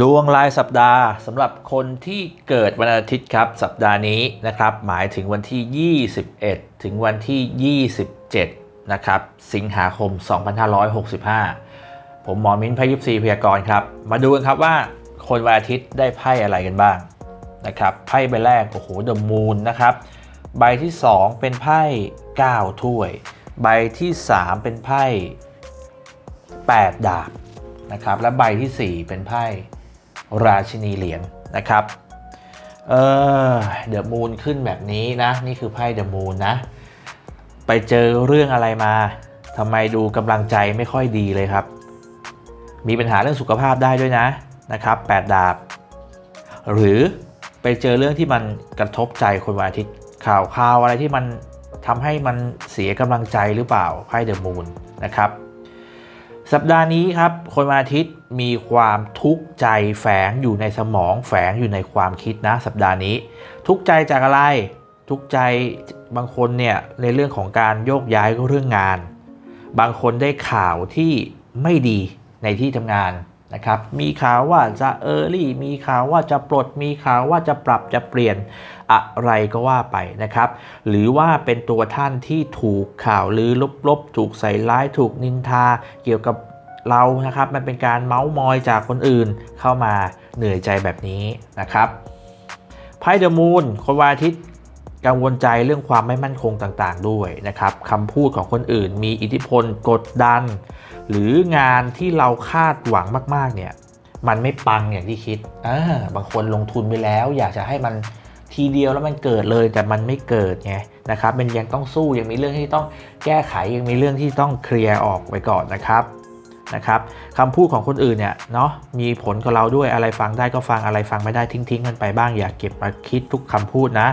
ดวงรายสัปดาห์สำหรับคนที่เกิดวันอาทิตย์ครับสัปดาห์นี้นะครับ หมายถึงวันที่ 21 ถึงวันที่ 27 นะครับ สิงหาคม 2565 ผมหมอมิ้นท์พยิบซีพยากรครับ มาดูกันครับว่าคนวันอาทิตย์ได้ไพ่อะไรกันบ้างนะครับไพ่ใบแรก โอ้โหเดอะมูนนะครับ ใบที่ 2 เป็นไพ่9ถ้วย ใบที่ 3 เป็นไพ่8ดาบนะครับและใบทีสี่4 เป็นไพ่ ราชินีเหรียญนะครับเออเดอะมูนขึ้นแบบนี้นะ นี่คือไพ่เดอะมูนนะ ไปเจอเรื่องอะไรมาทำไมดูกำลังใจไม่ค่อยดีเลยครับ มีปัญหาเรื่องสุขภาพได้ด้วยนะนะครับ8ดาบ หรือไปเจอเรื่องที่มันกระทบใจคนวันอาทิตย์ข่าวข่าวอะไรที่มันทำให้มันเสียกำลังใจหรือเปล่าไพ่เดอะมูนนะครับ สัปดาห์นี้ครับ คนวันอาทิตย์มีความทุกข์ใจแฝงอยู่ในสมองแฝงอยู่ในความคิดนะ สัปดาห์นี้ ทุกข์ใจจากอะไร ทุกข์ใจบางคนเนี่ยในเรื่องของการโยกย้ายเรื่องงาน บางคนได้ข่าวที่ไม่ดีในที่ทำงาน นะครับ มีข่าวว่าจะเออร์ลี่ มีข่าวว่าจะปลด มีข่าวว่าจะปรับจะเปลี่ยนอะไรก็ว่าไปนะครับ หรือว่าเป็นตัวท่านที่ถูกข่าวลือลบๆ ถูกใส่ร้ายถูกนินทาเกี่ยวกับเรานะครับ มันเป็นการเมาส์มอยจากคนอื่นเข้ามาเหนื่อยใจแบบนี้นะครับไพ่เดอะมูนคนวันอาทิตย์ กังวลใจเรื่องความไม่มั่นคงต่างๆ ด้วยนะครับคำพูดของคนอื่น มีอิทธิพลกดดัน หรืองานที่เราคาดหวังมากๆเนี่ยมันไม่ปังอย่างที่คิดอ่าบางคนลงทุนไปแล้ว อยากจะให้มันทีเดียวแล้วมันเกิดเลยแต่มันไม่เกิดไงนะครับมันยังต้องสู้ยังมีเรื่องที่ต้องแก้ไขยังมีเรื่องที่ต้องเคลียร์ออกไว้ก่อนนะครับ นะครับคำพูดของคนอื่นเนี่ยเนาะมีผลกับเราด้วยอะไรฟังได้ก็ฟังอะไรฟังไม่ได้ทิ้งทิ้งมันไปบ้างอย่าเก็บมาคิดทุกคำพูดนะ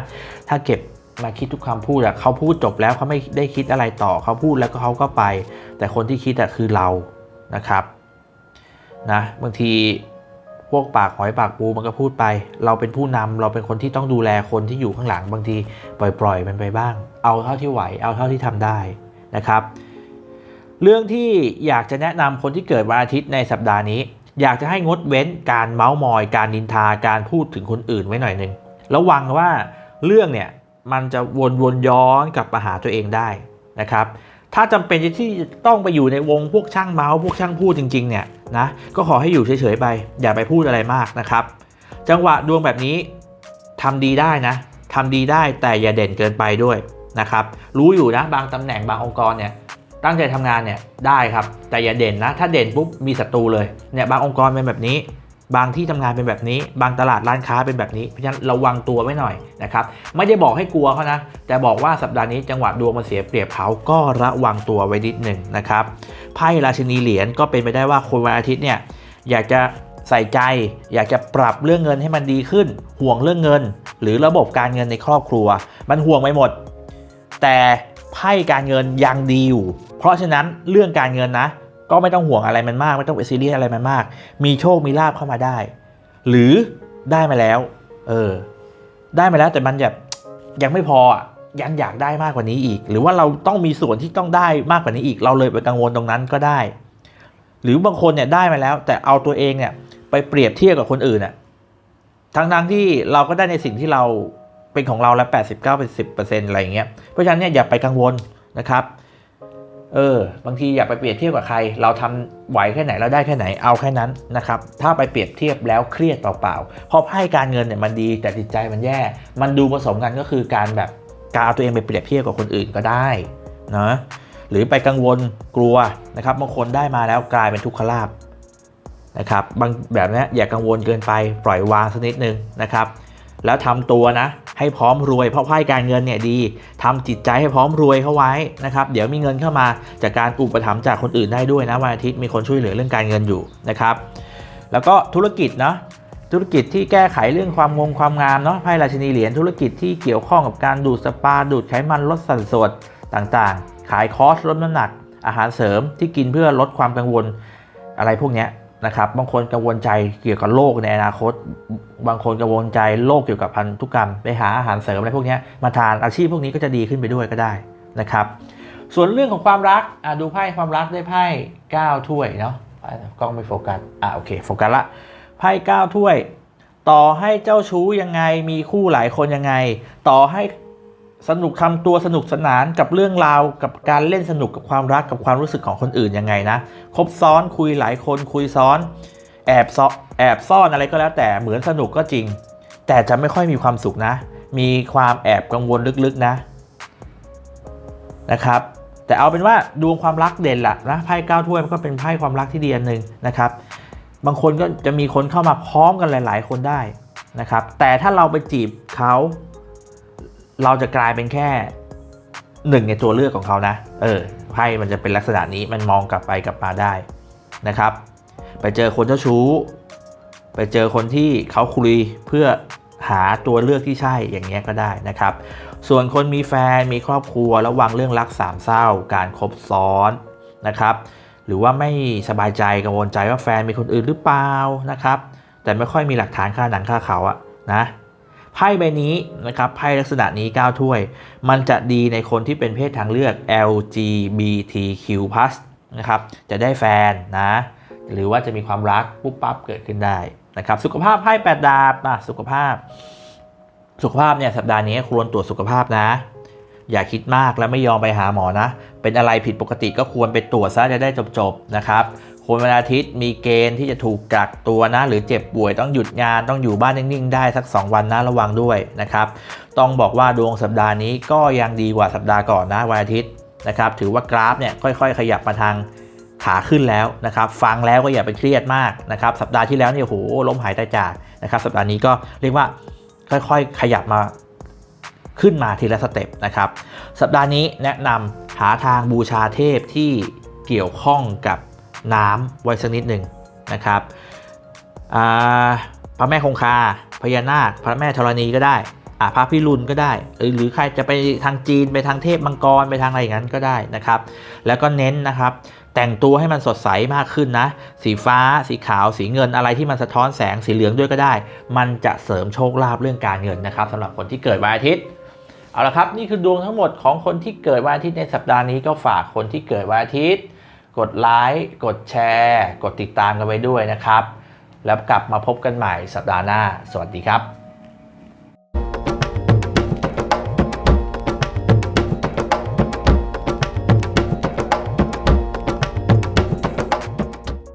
ถ้าเก็บมาคิดทุกคำพูดอะเขาพูดจบแล้วเขาไม่ได้คิดอะไรต่อเขาพูดแล้วก็เขาก็ไป แต่คนที่คิดอะคือเรานะครับนะบางทีพวกปากหอยปากปูมันก็พูดไป เราเป็นผู้นำเราเป็นคนที่ต้องดูแลคนที่อยู่ข้างหลังบางทีปล่อยๆมันไปบ้าง เอาเท่าที่ไหวเอาเท่าที่ทำได้นะครับ เรื่องที่อยากจะแนะนำคนที่เกิดวันอาทิตย์ในสัปดาห์นี้ อยากจะให้งดเว้นการเมาส์มอย การนินทาการพูดถึงคนอื่นไว้หน่อยหนึ่งระวังว่าเรื่องเนี่ยมันจะวนวนย้อนกลับมาหาตัวเองได้นะครับ ถ้าจำเป็นที่ต้องไปอยู่ในวงพวกช่างเมาส์พวกช่างพูดจริง ๆ เนี่ยนะก็ขอให้อยู่เฉยๆไป อย่าไปพูดอะไรมากนะครับ จังหวะดวงแบบนี้ทำดีได้นะทำดีได้แต่อย่าเด่นเกินไปด้วยนะครับ รู้อยู่นะบางตำแหน่งบางองค์กรเนี่ย ตั้งใจทำงานเนี่ยได้ครับ แต่อย่าเด่นนะ ถ้าเด่นปุ๊บมีศัตรูเลยเนี่ยบางองค์กรเป็นแบบนี้ บางที่ทำงานเป็นแบบนี้ บางตลาดร้านค้าเป็นแบบนี้เพราะฉะนั้นระวังตัวไว้หน่อยนะครับไม่ได้บอกให้กลัวเขานะแต่บอกว่าสัปดาห์นี้จังหวะดวงมันเสียเปรียบเขาก็ระวังตัวไว้นิดหนึ่งนะครับไพ่ราชินีเหรียญก็เป็นไปได้ว่าคนวันอาทิตย์เนี่ยอยากจะใส่ใจ อยากจะปรับเรื่องเงินให้มันดีขึ้น ห่วงเรื่องเงิน หรือระบบการเงินในครอบครัว มันห่วงไปหมด แต่ ไพ่การเงินยังดีอยู่ เพราะฉะนั้นเรื่องการเงินนะ ก็ไม่ต้องห่วงอะไรมันมาก ไม่ต้องไปซีเรียสอะไรมันมาก มีโชคมีลาบเข้ามาได้ หรือได้มาแล้ว เออ ได้มาแล้วแต่มันแบบยังไม่พออะยังอยากได้มากกว่านี้อีก หรือว่าเราต้องมีส่วนที่ต้องได้มากกว่านี้อีก เราเลยไปกังวลตรงนั้นก็ได้ หรือบางคนเนี่ยได้มาแล้ว แต่เอาตัวเองเนี่ยไปเปรียบเทียบกับคนอื่นอะทั้งทั้งๆที่เราก็ได้ในสิ่งที่เรา เป็นของเราแล้ว89เป็น10%อะไรอย่างเงี้ยเพราะฉะนั้นเนี่ยอย่าไปกังวลนะครับเออบางทีอย่าไปเปรียบเทียบกับใคร เราทำไหวแค่ไหนเราได้แค่ไหนเอาแค่นั้นนะครับถ้าไปเปรียบเทียบแล้วเครียดเปล่าๆเพราะไพ่การเงินเนี่ยมันดีแต่จิตใจมันแย่ มันดูผสมกันก็คือการแบบการเอาตัวเองไปเปรียบเทียบกับคนอื่นก็ได้นะหรือไปกังวลกลัวนะครับบางคนได้มาแล้วกลายเป็นทุกขลาบนะครับบางแบบนี้อย่ากังวลเกินไปปล่อยวางสักนิดนึงนะครับ แล้วทำตัวนะ ให้พร้อมรวยเพราะไพ่การเงินเนี่ยดีทำจิตใจให้พร้อมรวยเข้าไว้นะครับเดี๋ยวมีเงินเข้ามาจากการอุปถัมภ์จากคนอื่นได้ด้วยนะวันอาทิตย์มีคนช่วยเหลือเรื่องการเงินอยู่นะครับ แล้วก็ธุรกิจเนาะธุรกิจที่แก้ไขเรื่องความงงความงามเนาะไพ่ราชินีเหรียญธุรกิจที่เกี่ยวข้องกับการดูดสปาดูดไขมันลดสัดส่วนต่างๆ ขายคอร์สลดน้ำหนัก อาหารเสริมที่กินเพื่อลดความกังวลอะไรพวกเนี้ย นะครับบางคนกังวลใจเกี่ยวกับโรคในอนาคต บางคนกังวลใจโรคเกี่ยวกับพันธุกรรม ไปหาอาหารเสริมอะไรพวกนี้มาทานอาชีพพวกนี้ก็จะดีขึ้นไปด้วยก็ได้นะครับ ส่วนเรื่องของความรักดูไพ่ความรักได้ไพ่9ถ้วยเนาะกล้องไม่โฟกัสอะโอเคโฟกัสละไพ่เก้าถ้วย ต่อให้เจ้าชู้ยังไงมีคู่หลายคนยังไง ต่อให้ สนุกทำตัวสนุกสนานกับเรื่องราวกับการเล่นสนุกกับความรักกับความรู้สึกของคนอื่นยังไงนะคบซ้อนคุยหลายคนคุยซ้อน แอบซอแอบซ่อนอะไรก็แล้วแต่เหมือนสนุกก็จริง แต่จะไม่ค่อยมีความสุขนะ มีความแอบกังวลลึกๆนะนะครับ แต่เอาเป็นว่าดวงความรักเด่นละนะไพ่เก้าถ้วยมันก็เป็นไพ่ความรักที่ดีอันหนึ่งนะครับ บางคนก็จะมีคนเข้ามาพร้อมกันหลาย ๆ คนได้นะครับ แต่ถ้าเราไปจีบเขา เราจะกลายเป็นแค่หนึ่งในตัวเลือกของเขานะ เออไพ่มันจะเป็นลักษณะนี้มันมองกลับไปกลับมาได้นะครับ ไปเจอคนเจ้าชู้ ไปเจอคนที่เขาคุยเพื่อหาตัวเลือกที่ใช่อย่างเงี้ยก็ได้นะครับ ส่วนคนมีแฟนมีครอบครัวระวังเรื่องรักสามเศร้า การคบซ้อนนะครับ หรือว่าไม่สบายใจกังวลใจว่าแฟนมีคนอื่นหรือเปล่านะครับ แต่ไม่ค่อยมีหลักฐานค่าหนังค่าเขาอะนะ ไพ่ใบนี้นะครับไพ่ลักษณะนี้ 9 ถ้วย มันจะดีในคนที่เป็นเพศทางเลือก LGBTQ+ นะครับจะได้แฟนนะ หรือว่าจะมีความรักปุ๊บปั๊บเกิดขึ้นได้นะครับสุขภาพไพ่แปดดาบนะสุขภาพ สุขภาพเนี่ยสัปดาห์นี้ควรตรวจสุขภาพนะ อย่าคิดมากและไม่ยอมไปหาหมอนะ เป็นอะไรผิดปกติก็ควรไปตรวจซะจะได้จบๆนะครับ คนวันอาทิตย์มีเกณฑ์ที่จะถูกกักตัวนะ หรือเจ็บป่วยต้องหยุดงานต้องอยู่บ้านนิ่งๆ ได้สัก 2 วันนะระวังด้วยนะครับ ต้องบอกว่าดวงสัปดาห์นี้ก็ยังดีกว่าสัปดาห์ก่อนนะวันอาทิตย์นะครับ ถือว่ากราฟเนี่ยค่อยๆ ขยับมาทางขาขึ้นแล้วนะครับ ฟังแล้วก็อย่าไปเครียดมากนะครับ สัปดาห์ที่แล้วเนี่ยโหล้มหายตายจากนะครับ สัปดาห์นี้ก็เรียกว่าค่อยๆ ขยับมาขึ้นมาทีละสเต็ปนะครับ สัปดาห์นี้แนะนำหาทางบูชาเทพที่เกี่ยวข้องกับ น้ำไว้สักนิดหนึ่งนะครับพระแม่คงคาพญานาคพระแม่ธรณีก็ได้อ่าพระพิรุณก็ได้หรือหรือใครจะไปทางจีนไปทางเทพมังกรไปทางอะไรอย่างนั้นก็ได้นะครับ แล้วก็เน้นนะครับ แต่งตัวให้มันสดใสมากขึ้นนะ สีฟ้า สีขาว สีเงินอะไรที่มันสะท้อนแสงสีเหลืองด้วยก็ได้ มันจะเสริมโชคลาภเรื่องการเงินนะครับสำหรับคนที่เกิดวันอาทิตย์เอาละครับ นี่คือดวงทั้งหมดของคนที่เกิดวันอาทิตย์ในสัปดาห์นี้ก็ฝากคนที่เกิดวันอาทิตย์ กดไลค์กดแชร์ กดติดตามกันไว้ด้วยนะครับ แล้วกลับมาพบกันใหม่สัปดาห์หน้า สวัสดีครับ